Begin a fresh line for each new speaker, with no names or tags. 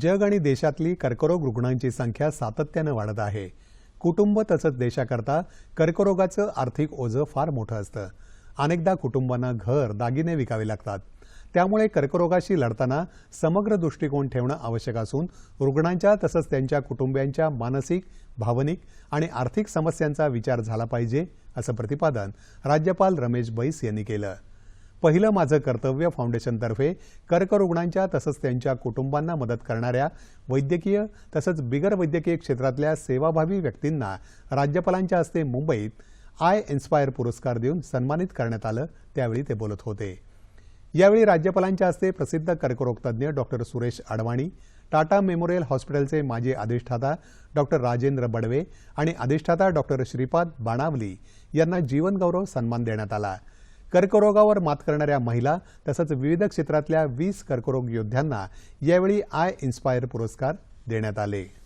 जग आणि देशातली कर्करोग रुग्णांची संख्या सातत्यानं वाढत आहे. कुटुंब तसंच देशाकरता कर्करोगाचं आर्थिक ओझं फार मोठं असतं. अनेकदा कुटुंबांना घर दागिने विकावे लागतात. त्यामुळे कर्करोगाशी लढताना समग्र दृष्टिकोन ठेवणं आवश्यक असून रुग्णांच्या तसंच त्यांच्या कुटुंबियांच्या मानसिक भावनिक आणि आर्थिक समस्यांचा विचार झाला पाहिजे असं प्रतिपादन राज्यपाल रमेश बैस यांनी केलं. पहिलं माझं कर्तव्य फाउंडेशनतर्फे कर्करुग्णांच्या तसंच त्यांच्या कुटुंबांना मदत करणाऱ्या वैद्यकीय तसंच बिगर वैद्यकीय क्षेत्रातल्या सेवाभावी व्यक्तींना राज्यपालांच्या हस्ते मुंबईत आय इन्स्पायर पुरस्कार देऊन सन्मानित करण्यात आलं त्यावेळी ते बोलत होते. यावेळी राज्यपालांच्या हस्ते प्रसिद्ध कर्करोगतज्ञ डॉक्टर सुरेश अडवाणी टाटा मेमोरियल हॉस्पिटलचे माजी अधिष्ठाता डॉक्टर राजेंद्र बडवे आणि अधिष्ठाता डॉक्टर श्रीपाद बाणावली यांना जीवनगौरव सन्मान देण्यात आला. कर्करोगावर मात करणाऱ्या महिला तसंच विविध क्षेत्रातल्या वीस कर्करोग योद्ध्यांना यावेळी आय इन्स्पायर पुरस्कार देण्यात आले.